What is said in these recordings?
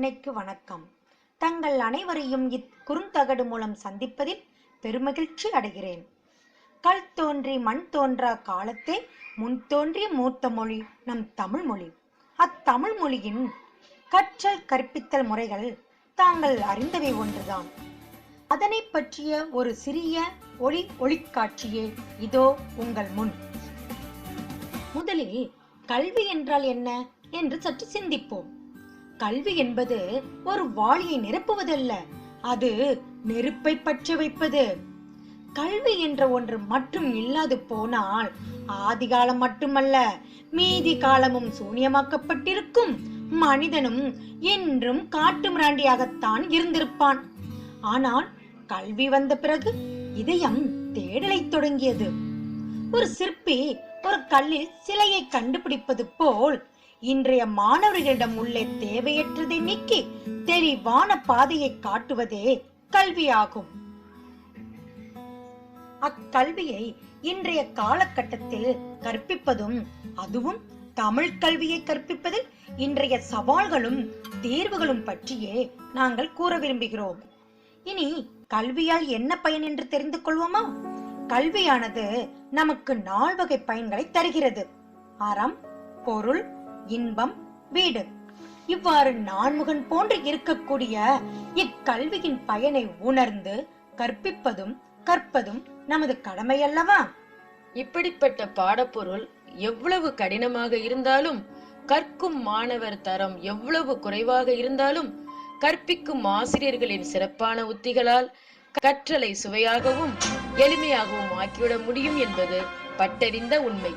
அன்னைக்கு வணக்கம். தங்கள் அனைவரையும் இக்குறுந்தகடு மூலம் சந்திப்பதில் பெருமகிழ்ச்சி அடைகிறேன். கல் தோன்றி மண் தோன்றா காலத்தே முன் தோன்றிய மூத்த மொழி நம் தமிழ் மொழி. அத்தமிழ் மொழியின் கற்றல் கற்பித்தல் முறைகள் தாங்கள் அறிந்தவை ஒன்றுதான். அதனை பற்றிய ஒரு சிறிய ஒளி ஒளிக்காட்சியே இதோ உங்கள் முன். முதலில் கல்வி என்றால் என்ன என்று சற்று சிந்திப்போம். கல்வி என்பது ஒரு வாளியை நிரப்புவதல்ல அது நெருப்பை பற்ற வைப்பது. கல்வி என்ற ஒன்று மட்டும் இல்லாது போனால் ஆதிகாலம் மட்டுமல்ல மீதி காலமும் சூனியமாக்கப்பட்டிருக்கும். மனிதனும் என்றும் காட்டு மிராண்டியாகத்தான் இருந்திருப்பான். ஆனால் கல்வி வந்த பிறகு இதயம் தேடலைத் தொடங்கியது. ஒரு சிற்பி ஒரு கல்லில் சிலையை கண்டுபிடிப்பது போல் இன்றைய மாணவர்களிடம் உள்ள தேவையற்றதை நீக்கி தெளிவான பாதையை காட்டுவதே கல்வியாகும். அக்கல்வியை இன்றைய காலகட்டத்தில் கற்பிப்பதும் அதுவும் தமிழ் கல்வியை கற்பிப்பதில் இன்றைய சவால்களும் தீர்வுகளும் பற்றியே நாங்கள் கூற விரும்புகிறோம். இனி கல்வியால் என்ன பயன் என்று தெரிந்து கொள்வோமா? கல்வியானது நமக்கு நால்வகை பயன்களை தருகிறது. அறம் பொருள் இன்பம் வீடு. இவ்வாறு நான்முகன் போன்று இருக்கக்கூடிய இக்கல்வியின் பயனை உணர்ந்து கற்பிப்பதும் கற்பதும் நமது கடமை அல்லவா இப்படிப்பட்ட பாடப்பொருள் எவ்வளவு கடினமாக இருந்தாலும் கற்கும் மாணவர் தரம் எவ்வளவு குறைவாக இருந்தாலும் கற்பிக்கும் ஆசிரியர்களின் சிறப்பான உத்திகளால் கற்றலை சுவையாகவும் எளிமையாகவும் ஆக்கிவிட முடியும் என்பது பட்டறிந்த உண்மை.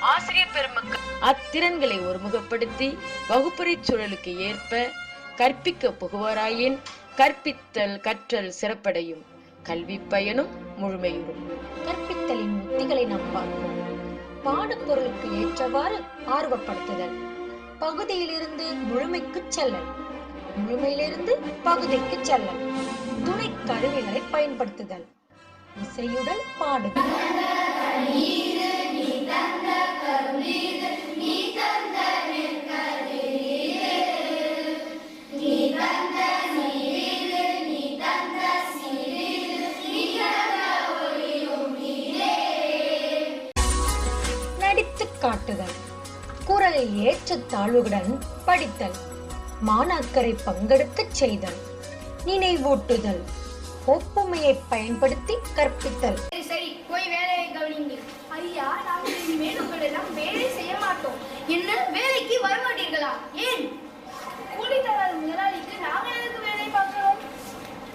ஆசிரியர் பெருமக்கள் அத்திறன்களை ஒருமுகப்படுத்தி வகுப்பறை சூழலுக்கு ஏற்ப கற்பிக்க புகுவராயின் கற்பித்தல் கற்றல் சிறப்படையும். கல்வி பயனும் முழுமையுறும். கற்பித்தலின் உத்திகளை நாம் பார்ப்போம். பாடப்பொருளுக்கு ஏற்றவாறு ஆர்வப்படுத்துதல். பகுதியிலிருந்து முழுமைக்கு செல்லல். முழுமையிலிருந்து பகுதிக்கு செல்லல். துணை கருவிகளை பயன்படுத்துதல். இசையுடன் பாடுதல். காட்டுதல். குரலில் ஏற்ற தாழ்வுடன் படித்தல். மாணாக்கரை பங்கெடுக்கச் செய்தல். நினைவூட்டுதல். ஒப்புமையை பயன்படுத்தி கற்பித்தல். சரி போய் வேலையை கவனிங்க ஐயா நாங்கள் இனிமேல் உங்களெல்லாம் வேலை செய்ய மாட்டோம். என்ன? வேலைக்கு வர மாட்டீர்களா ஏன்? கூலி தராத முதலாளிக்கு நாங்கள் எதுக்கு வேலை பார்க்கிறோம்?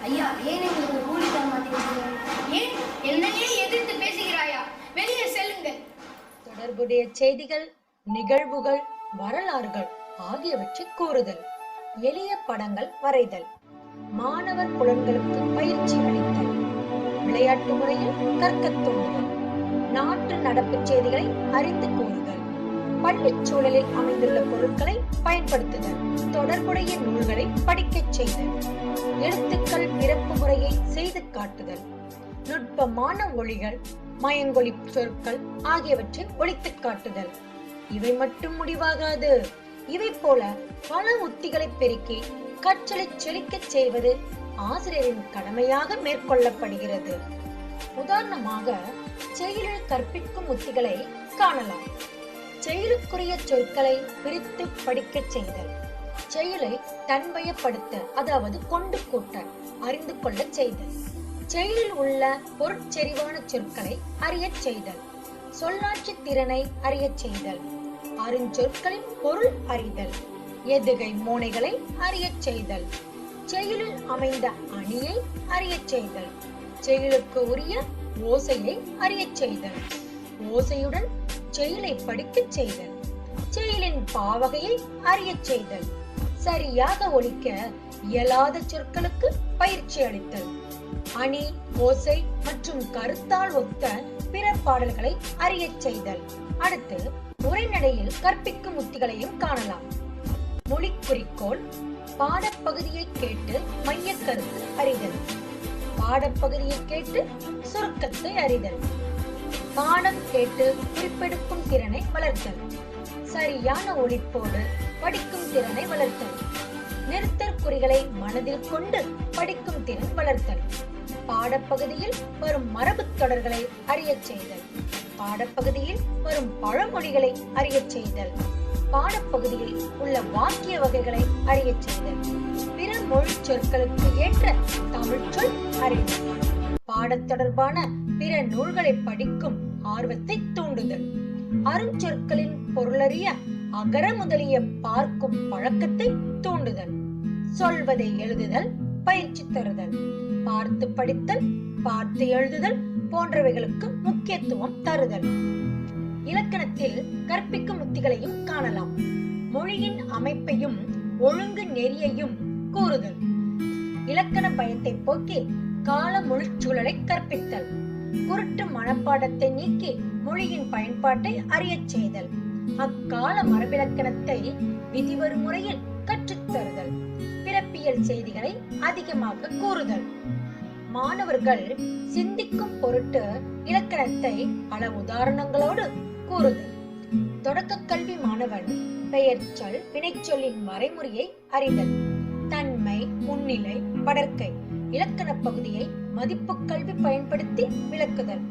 ஐயா ஏன் எங்களுக்கு கூலி தர மாட்டீர்கள்? ஏன்? என்னையே எதிர்த்து பேசுகிறாயா? வெளியே செல்லுங்கள். தொடர்புடைய செய்திகள் நிகழ்வுகள் வரலாறுகள் ஆகியவற்றை கூறுதல் எளிய படங்கள் வரைதல் மாணவர் புலன்களுக்கு பயிற்சி அளித்தல் விளையாட்டு முறையில் கற்கத் தூண்டுதல். நாட்டு நடப்பு செய்திகளை அறிந்து கூறுதல் பள்ளி சூழலில் அமைந்துள்ள பொருட்களை பயன்படுத்துதல் தொடர்புடைய நூல்களை படிக்கச் செய்தல் எழுத்துக்கள் பிறப்பு முறையை செய்து காட்டுதல் நுட்பமான ஒளிகள் மயங்கொழி சொற்கள் ஆகியவற்றை ஒழித்துக் காட்டுதல் இவை மட்டும் முடிவாகாது. இவை போல பல உத்திகளை பெருக்கி கற்றலை செழிக்கச் செய்வது ஆசிரியரின் கடமையாக மேற்கொள்ளப்படுகிறது. உதாரணமாக செயலில் கற்பிக்கும் உத்திகளை காணலாம். செயலுக்குரிய சொற்களை பிரித்து படிக்கச் செய்தல். செயலை தன்வயப்படுத்த அதாவது கொண்டு கூட்ட அறிந்து கொள்ளச் செய்தல். செயலில் உள்ள பொருட்செறிவான சொற்களை அறியச் செய்தல். சொல்லாட்சி திறனை அறியச் செய்தல். அருஞ்சொற்களின் பொருள் அறிதல். எதுகை மோனைகளை அறியச் செய்தல். செயலில் அமைந்த அணியை அறியச் செய்தல். செயலுக்கு உரிய ஓசையை அறியச் செய்தல். ஓசையுடன் செயலை படிக்கச் செய்தல். செயலின் பாவகையை அறியச் செய்தல். சரியாக ஒழிக்க இயலாத சொற்களுக்கு பயிற்சி அளித்தல். அணி ஓசை மற்றும் கருத்தால் ஒத்த பிற பாடல்களை அறியச் செய்தல். அடுத்து உரைநடையில் கற்பிக்கும் உத்திகளையும் காணலாம். மொழி குறிக்கோள் பாடப்பகுதியை கேட்டு மையக் கருத்து அறிதல். பாடப்பகுதியை கேட்டு சுருக்கத்தை அறிதல். பாடம் கேட்டு குறிப்பெடுக்கும் திறனை வளர்த்தல். சரியான ஒழிப்போடு படிக்கும் திறனை வளர்த்தல். நிறுத்தற்குறிகளை மனதில் கொண்டு படிக்கும் திறன் வளர்த்தல். பாடப்பகுதியில் வரும் மரபுத் தொடர்களை அறியச் செய்தல். பாடப்பகுதியில் வரும் பழமொழிகளை அறியச் செய்தல். பாடப்பகுதியில் உள்ள வாக்கிய வகைகளை அறியச் செய்தல். மொழி சொற்களுக்கு ஏற்ற தமிழ் சொல் பாடத் தொடர்பான பிற நூல்களை படிக்கும் ஆர்வத்தை தூண்டுதல். அருஞ்சொற்களின் பொருளறிய அகர முதலிய பார்க்கும் பழக்கத்தை தூண்டுதல். சொல்வதை எழுதுதல் பயிற்சி தருதல். பார்த்து படித்தல் பார்த்து எழுதுதல் போன்றவைகளுக்கு முக்கியத்துவம் தருதல். இலக்கணத்தில் கற்பிக்கும் உத்திகளையும் காணலாம். மொழியின் அமைப்பையும் ஒழுங்கு நெறியையும் கூறுதல். இலக்கண பயத்தை போக்கி கால மொழிச்சூழலை கற்பித்தல். குருட்டு மனப்பாடத்தை நீக்கி மொழியின் பயன்பாட்டை அறியச் செய்தல். அக்கால மரபிலக்கணத்தை விதிவரும் முறையில் கற்றுத் தருதல். பிறப்பியல் செய்திகளை அதிகமாக கூறுதல். மாணவர்கள் சிந்திக்கும் பொருட்டு இலக்கணத்தை பல உதாரணங்களோடு கூறுதல். தொடக்க கல்வி மாணவன் பெயர்ச்சொல் வினைச்சொல்லின் மறைமுறையை அறிதல். முன்னிலை படர்க்கை இலக்கண பகுதியை மதிப்பு கல்வி பயன்படுத்தி விளக்குதல்.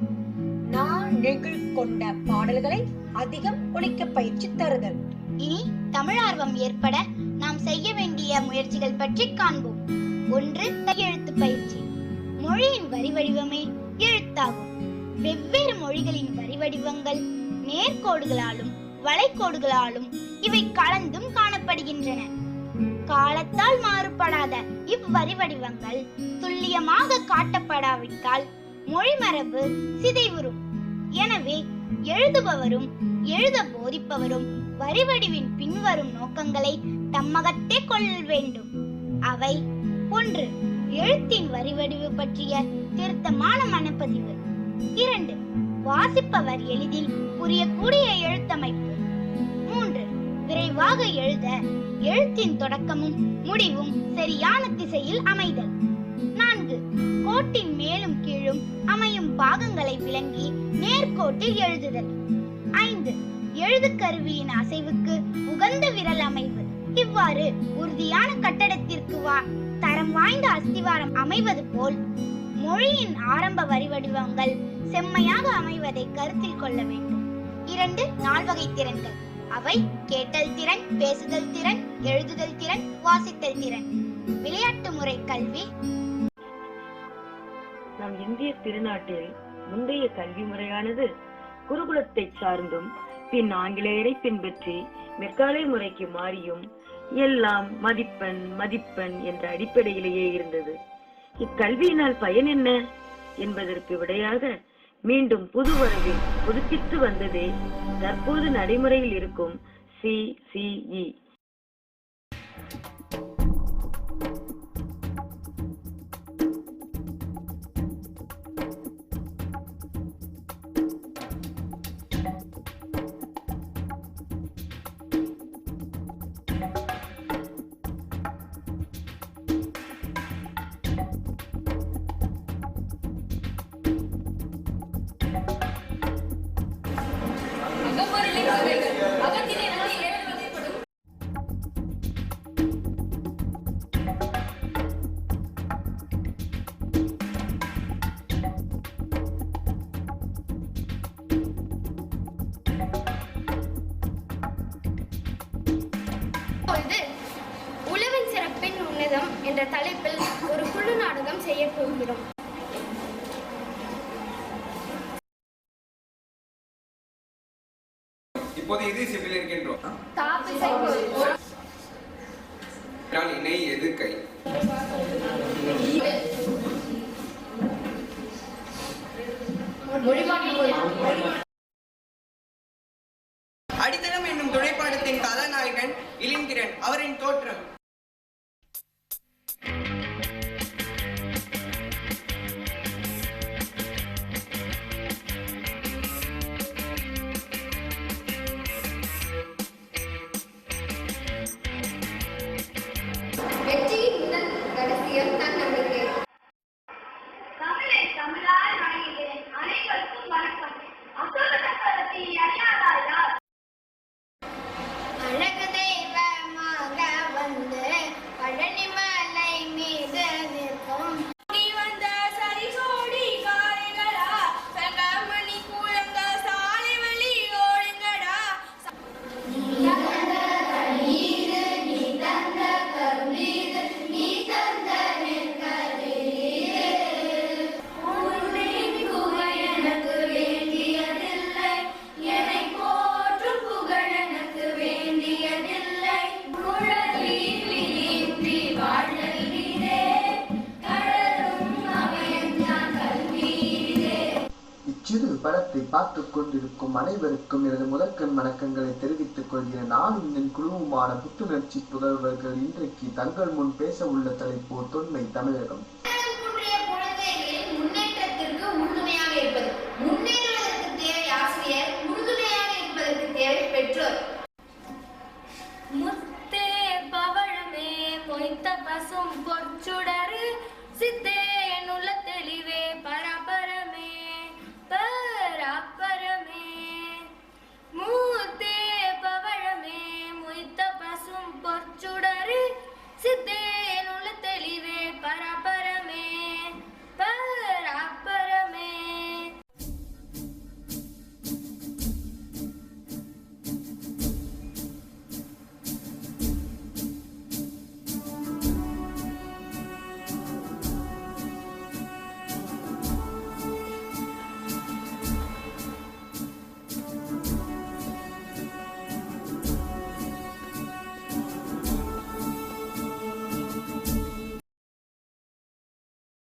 நான் நெகிழ் கொண்ட பாடல்களை அதிகம் ஒழிக்க பயிற்சி தருதல். இனி தமிழார்வம் ஏற்பட நாம் செய்ய வேண்டிய முயற்சிகள் பற்றி காண்போம். ஒன்று கையெழுத்து பயிற்சி. மொழியின் வரி வடிவமே எழுத்தாகும். வெவ்வேறு மொழிகளின் வரி வடிவங்கள் நேர்கோடுகளாலும் வளைகோடுகளாலும் இவை கலந்தும் காணப்படுகின்றன. காலத்தால் மாறுபடாத இவ்வரி வடிவங்கள் துல்லியமாக காட்டப்படாவிட்டால் மொழிமரபு சிதைவுறும். எனவே எழுதுபவரும் எழுத போதிப்பவரும் வரிவடிவின் பின்வரும் நோக்கங்களை தம்மகத்தே கொள்ள வேண்டும். அவை ஒன்று எழுத்தின் வரிவடிவு பற்றிய திருத்தமான மனப்பதிவு. இரண்டு வாசிப்பவர் எளிதில் புரியக்கூடிய எழுத்தமைப்பு. மூன்று விரைவாக எழுத எழுத்தின் தொடக்கமும் முடிவும் சரியான திசையில் அமைதல். நான்கு கோட்டின் மேலும் கீழும் அமையும் பாகங்களை விளங்கி நேர்கோட்டில் எழுதுதல். ஐந்து எழுதுக்கருவியின் அசைவுக்கு உகந்த விரல் அமைவு இவ்வாறு உறுதியான கட்டடத்திற்கு வா தரம் வாய்ந்த அஸ்திவாரம் அமைவது போல் மொழியின் ஆரம்ப வரி வடிவங்கள் செம்மையாக அமைவதை கருத்தில் கொள்ள வேண்டும். இரண்டு நால்வகை திறன்கள். அவை கேட்டல் திறன் பேசுதல் திறன் எழுதுதல் திறன் வாசித்தல் திறன். விளையாட்டு முறை கல்வி. நம் இந்திய திருநாட்டில் முந்தைய கல்வி முறையானது குருகுலத்தை சார்ந்தும் பின் ஆங்கிலேயரை பின்பற்றி மெக்காலை முறைக்கு மாறியும் எல்லாம் மதிப்பெண் மதிப்பெண் என்ற அடிப்படையிலேயே இருந்தது. இக்கல்வியினால் பயன் என்ன? என்பதற்கு விடையாக மீண்டும் புது வரவில் புதுப்பித்து வந்ததே தற்போது நடைமுறையில் இருக்கும் சி இப்போது இது சிவில் இருக்கின்றோம். இணை எது கை? அடித்தளம் கொண்டிருக்கும் அனைவருக்கும் எனது முதற்கண் வணக்கங்களை தெரிவித்துக் கொள்கிறேன். நானும் என் குழுவுமான புத்துணர்ச்சி புதல்வர்கள் இன்றைக்கு தங்கள் முன் பேச உள்ள தலைப்பு தொன்மை தமிழகம்.